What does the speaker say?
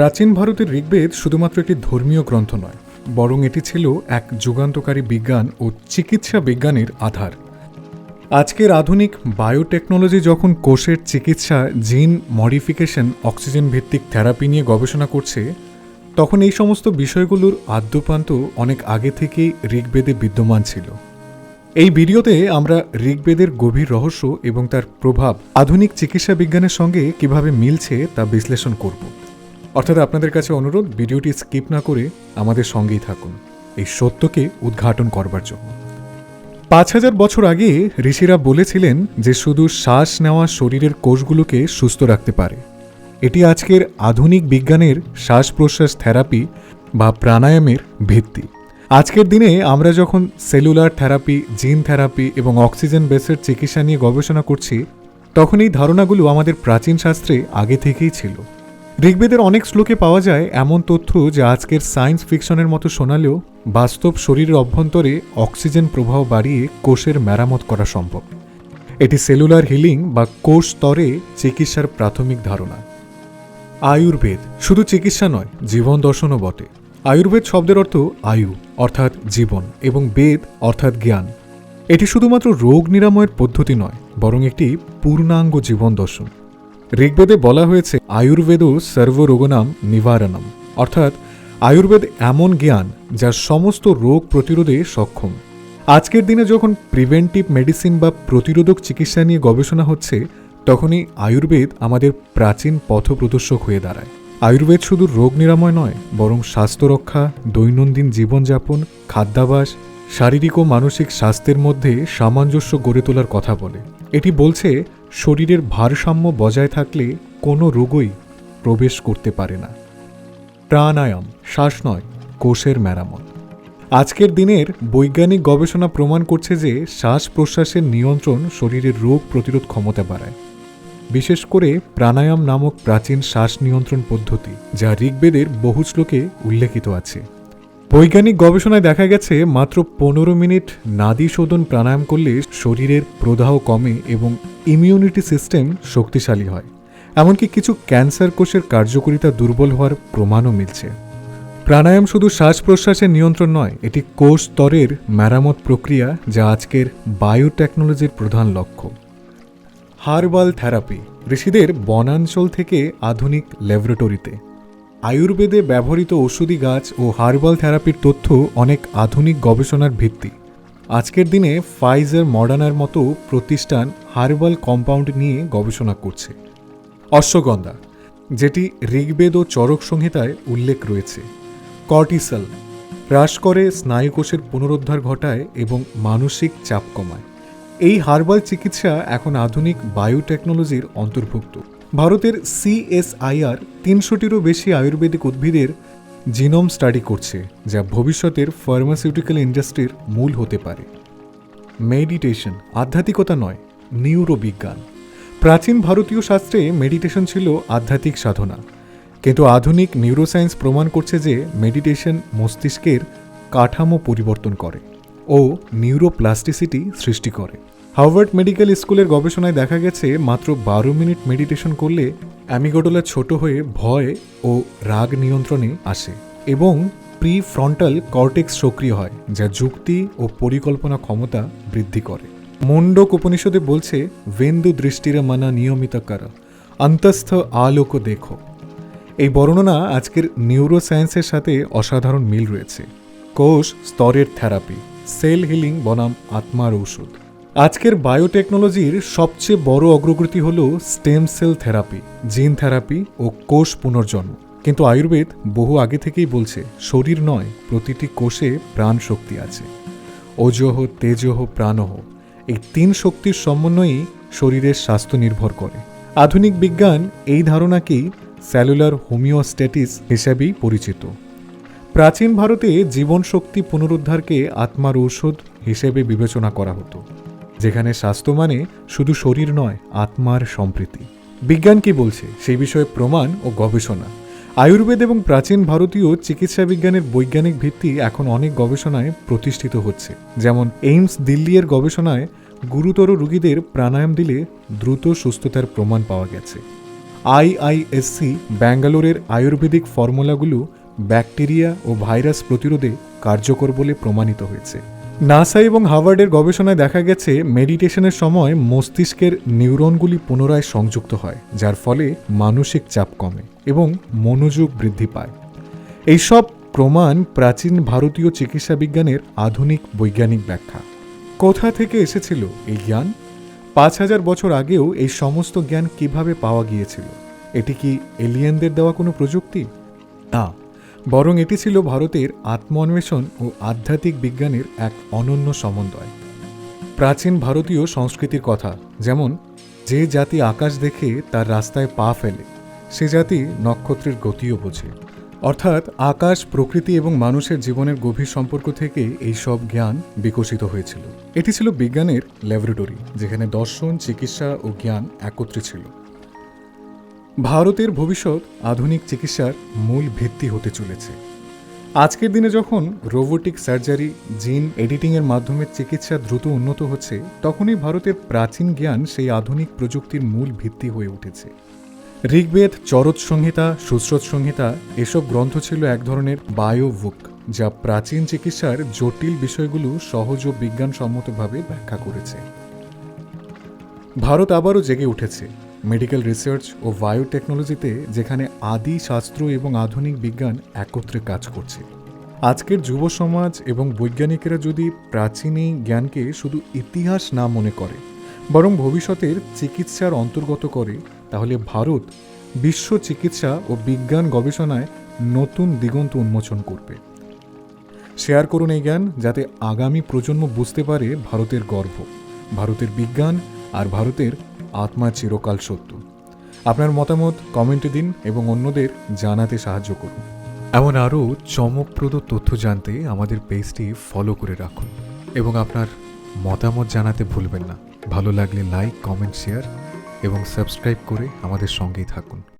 প্রাচীন ভারতের ঋগ্বেদ শুধুমাত্র একটি ধর্মীয় গ্রন্থ নয়, বরং এটি ছিল এক যুগান্তকারী বিজ্ঞান ও চিকিৎসা বিজ্ঞানের আধার। আজকের আধুনিক বায়োটেকনোলজি যখন কোষের চিকিৎসা, জিন মডিফিকেশন অক্সিজেন ভিত্তিক থেরাপি নিয়ে গবেষণা করছে, তখন এই সমস্ত বিষয়গুলোর আদ্যপ্রান্ত অনেক আগে থেকেই ঋগ্বেদে বিদ্যমান ছিল। এই ভিডিওতে আমরা ঋগ্বেদের গভীর রহস্য এবং তার প্রভাব আধুনিক চিকিৎসা বিজ্ঞানের সঙ্গে কীভাবে মিলছে তা বিশ্লেষণ করব। অর্থাৎ আপনাদের কাছে অনুরোধ, ভিডিওটি স্কিপ না করে আমাদের সঙ্গেই থাকুন। এই সত্যকে উদ্ঘাটন করবার জন্য। পাঁচ হাজার বছর আগে ঋষিরা বলেছিলেন যে শুধু শ্বাস নেওয়া শরীরের কোষগুলোকে সুস্থ রাখতে পারে। এটি আজকের আধুনিক বিজ্ঞানের শ্বাস প্রশ্বাস থেরাপি বা প্রাণায়ামের ভিত্তি। আজকের দিনে আমরা যখন সেলুলার থেরাপি, জিন থেরাপি এবং অক্সিজেন বেসের চিকিৎসা নিয়ে গবেষণা করছি, তখন এই ধারণাগুলো আমাদের প্রাচীন শাস্ত্রে আগে থেকেই ছিল। ঋগ্বেদের অনেক শ্লোকে পাওয়া যায় এমন তথ্য যা আজকের সায়েন্স ফিকশনের মতো শোনালেও বাস্তব শরীরের অভ্যন্তরে অক্সিজেন প্রবাহ বাড়িয়ে কোষের মেরামত করা সম্ভব। এটি সেলুলার হিলিং বা কোষ স্তরে চিকিৎসার প্রাথমিক ধারণা। আয়ুর্বেদ শুধু চিকিৎসা নয়, জীবন দর্শনও বটে। আয়ুর্বেদ শব্দের অর্থ আয়ু, অর্থাৎ জীবন, এবং বেদ অর্থাৎ জ্ঞান। এটি শুধুমাত্র রোগ নিরাময়ের পদ্ধতি নয়, বরং একটি পূর্ণাঙ্গ জীবন দর্শন। ঋগ্বেদে বলা হয়েছে আয়ুর্বেদ সর্বরোগনাম নিবারণম। অর্থাৎ, আয়ুর্বেদ এমন জ্ঞান যা সমস্ত রোগ প্রতিরোধে সক্ষম। আজকের দিনে যখন প্রিভেন্টিভ মেডিসিন বা প্রতিরোধক চিকিৎসা নিয়ে গবেষণা হচ্ছে, তখনই আয়ুর্বেদ আমাদের প্রাচীন পথপ্রদর্শক হয়ে দাঁড়ায়। আয়ুর্বেদ শুধু রোগ নিরাময় নয়, বরং স্বাস্থ্য রক্ষা, দৈনন্দিন জীবনযাপন, খাদ্যাভাস, শারীরিক ও মানসিক স্বাস্থ্যের মধ্যে সামঞ্জস্য গড়ে তোলার কথা বলে। এটি বলছে শরীরের ভারসাম্য বজায় থাকলে কোনো রোগই প্রবেশ করতে পারে না। প্রাণায়াম শ্বাস নয় কোষের মেরামত। আজকের দিনের বৈজ্ঞানিক গবেষণা প্রমাণ করছে যে শ্বাস প্রশ্বাসের নিয়ন্ত্রণ শরীরের রোগ প্রতিরোধ ক্ষমতা বাড়ায়। বিশেষ করে প্রাণায়াম নামক প্রাচীন শ্বাস নিয়ন্ত্রণ পদ্ধতি, যা ঋগ্বেদের বহু শ্লোকে উল্লেখিত আছে। বৈজ্ঞানিক গবেষণায় দেখা গেছে, মাত্র পনেরো মিনিট নাদী শোধন প্রাণায়াম করলে শরীরের প্রদাহ কমে এবং ইমিউনিটি সিস্টেম শক্তিশালী হয়। এমনকি কিছু ক্যান্সার কোষের কার্যকারিতা দুর্বল হওয়ার প্রমাণও মিলছে। প্রাণায়াম শুধু শ্বাস প্রশ্বাসের নিয়ন্ত্রণ নয়, এটি কোষ স্তরের মেরামত প্রক্রিয়া যা আজকের বায়োটেকনোলজির প্রধান লক্ষ্য। হার্বাল থেরাপি, ঋষিদের বনাঞ্চল থেকে আধুনিক ল্যাবরেটরিতে। আয়ুর্বেদে ব্যবহৃত ওষুধি গাছ ও হার্বাল থেরাপির তথ্য অনেক আধুনিক গবেষণার ভিত্তি। আজকের দিনে ফাইজার মডার্নার মতো প্রতিষ্ঠান হার্বাল কম্পাউন্ড নিয়ে গবেষণা করছে। অশ্বগন্ধা, যেটি ঋগ্বেদ ও চরক সংহিতায় উল্লেখ রয়েছে। কর্টিসাল, হ্রাস করে স্নায়ুকোষের পুনরুদ্ধার ঘটায় এবং মানসিক চাপ কমায়। এই হার্বাল চিকিৎসা এখন আধুনিক বায়োটেকনোলজির অন্তর্ভুক্ত। ভারতের সিএসআইআর তিনশোটিরও বেশি আয়ুর্বেদিক উদ্ভিদের জিনোম স্টাডি করছে, যা ভবিষ্যতের ফার্মাসিউটিক্যাল ইন্ডাস্ট্রির মূল হতে পারে। মেডিটেশন আধ্যাত্মিকতা নয়, নিউরোবিজ্ঞান। প্রাচীন ভারতীয় শাস্ত্রে মেডিটেশন ছিল আধ্যাত্মিক সাধনা। কিন্তু আধুনিক নিউরোসায়েন্স প্রমাণ করছে যে মেডিটেশন মস্তিষ্কের কাঠামো পরিবর্তন করে ও নিউরোপ্লাস্টিসিটি সৃষ্টি করে। হার্ভার্ড মেডিকেল স্কুলের গবেষণায় দেখা গেছে, মাত্র বারো মিনিট মেডিটেশন করলে অ্যামিগোডোলা ছোট হয়ে ভয় ও রাগ নিয়ন্ত্রণে আসে এবং প্রি ফ্রন্টাল কর্টেক্স সক্রিয় হয়, যা যুক্তি ও পরিকল্পনা ক্ষমতা বৃদ্ধি করে। মুন্ডক উপনিষদে বলছে, ভেন্দু দৃষ্টিরা মানা নিয়মিত কর, অন্তস্থ আলোক দেখো। এই বর্ণনা আজকের নিউরোসায়েন্সের সাথে অসাধারণ মিল রয়েছে। কোষ স্তরের থেরাপি, সেল হিলিং বনাম আত্মার ঔষধ। আজকের বায়োটেকনোলজির সবচেয়ে বড় অগ্রগতি হল stem cell therapy, gene therapy ও কোষ পুনর্জন্ম। কিন্তু আয়ুর্বেদ বহু আগে থেকেই বলছে, শরীর নয়, প্রতিটি কোষে প্রাণ শক্তি আছে। ওজহ, তেজহ, প্রাণহ, এই তিন শক্তির সমন্বয়েই শরীরের স্বাস্থ্য নির্ভর করে। আধুনিক বিজ্ঞান এই ধারণাকেই সেলুলার হোমিওস্ট্যাটিস হিসেবেই পরিচিত। প্রাচীন ভারতে জীবন শক্তি পুনরুদ্ধারকে আত্মার ঔষধ হিসেবে বিবেচনা করা হতো। যেখানে স্বাস্থ্য মানে শুধু শরীর নয়, আত্মার সম্প্রীতি। বিজ্ঞান কি বলছে? সেই বিষয়ে প্রমাণ ও গবেষণা। আয়ুর্বেদ এবং প্রাচীন ভারতীয় চিকিৎসা বিজ্ঞানের বৈজ্ঞানিক ভিত্তি এখন অনেক গবেষণায় প্রতিষ্ঠিত হচ্ছে। যেমন এইমস দিল্লির গবেষণায় গুরুতর রোগীদের প্রাণায়াম দিলে দ্রুত সুস্থতার প্রমাণ পাওয়া গেছে। আইআইএসসি ব্যাঙ্গালোরের আয়ুর্বেদিক ফর্মুলাগুলো ব্যাকটেরিয়া ও ভাইরাস প্রতিরোধে কার্যকর বলে প্রমাণিত হয়েছে। নাসা এবং হার্ভার্ডের গবেষণায় দেখা গেছে, মেডিটেশনের সময় মস্তিষ্কের নিউরনগুলি পুনরায় সংযুক্ত হয়, যার ফলে মানসিক চাপ কমে এবং মনোযোগ বৃদ্ধি পায়। এইসব প্রমাণ প্রাচীন ভারতীয় চিকিৎসা বিজ্ঞানের আধুনিক বৈজ্ঞানিক ব্যাখ্যা। কোথা থেকে এসেছিল এই জ্ঞান? পাঁচ হাজার বছর আগেও এই সমস্ত জ্ঞান কীভাবে পাওয়া গিয়েছিল? এটি কি এলিয়েনদের দেওয়া কোনো প্রযুক্তি? না বরং এটি ছিল ভারতের আত্ম অন্বেষণ ও আধ্যাত্মিক বিজ্ঞানের এক অনন্য সমন্বয়। প্রাচীন ভারতীয় সংস্কৃতির কথা, যেমন, যে জাতি আকাশ দেখে তার রাস্তায় পা ফেলে, সে জাতি নক্ষত্রের গতিও বোঝে। অর্থাৎ আকাশ, প্রকৃতি এবং মানুষের জীবনের গভীর সম্পর্ক থেকে এই সব জ্ঞান বিকশিত হয়েছিল। এটি ছিল বিজ্ঞানের ল্যাবরেটরি, যেখানে দর্শন, চিকিৎসা ও জ্ঞান একত্রে ছিল। ভারতের ভবিষ্যৎ আধুনিক চিকিৎসার মূল ভিত্তি হতে চলেছে। আজকের দিনে যখন রোবোটিক সার্জারি, জিন এডিটিংয়ের মাধ্যমে চিকিৎসা দ্রুত উন্নত হচ্ছে, তখনই ভারতের প্রাচীন জ্ঞান সেই আধুনিক প্রযুক্তির মূল ভিত্তি হয়ে উঠেছে। ঋগ্বেদ চরত সংহিতা সুশ্রত সংহিতা এসব গ্রন্থ ছিল এক ধরনের বায়োবুক, যা প্রাচীন চিকিৎসার জটিল বিষয়গুলো সহজ ও বিজ্ঞানসম্মতভাবে ব্যাখ্যা করেছে। ভারত আবারও জেগে উঠেছে। মেডিকেল রিসার্চ ও বায়োটেকনোলজিতে যেখানে আদি, শাস্ত্র এবং আধুনিক বিজ্ঞান একত্রে কাজ করছে। আজকের যুব সমাজ এবং বৈজ্ঞানিকেরা যদি প্রাচীন এই জ্ঞানকে শুধু ইতিহাস না মনে করে, বরং ভবিষ্যতের চিকিৎসার অন্তর্গত করে, তাহলে ভারত বিশ্ব চিকিৎসা ও বিজ্ঞান গবেষণায় নতুন দিগন্ত উন্মোচন করবে। শেয়ার করুন এই জ্ঞান, যাতে আগামী প্রজন্ম বুঝতে পারে ভারতের গর্ব, ভারতের বিজ্ঞান আর ভারতের আত্মা চিরকাল সত্য। আপনার মতামত কমেন্টে দিন এবং অন্যদের জানাতে সাহায্য করুন। এমন আরও চমকপ্রদ তথ্য জানতে আমাদের পেজটি ফলো করে রাখুন এবং আপনার মতামত জানাতে ভুলবেন না। ভালো লাগলে লাইক কমেন্ট শেয়ার এবং সাবস্ক্রাইব করে আমাদের সঙ্গেই থাকুন।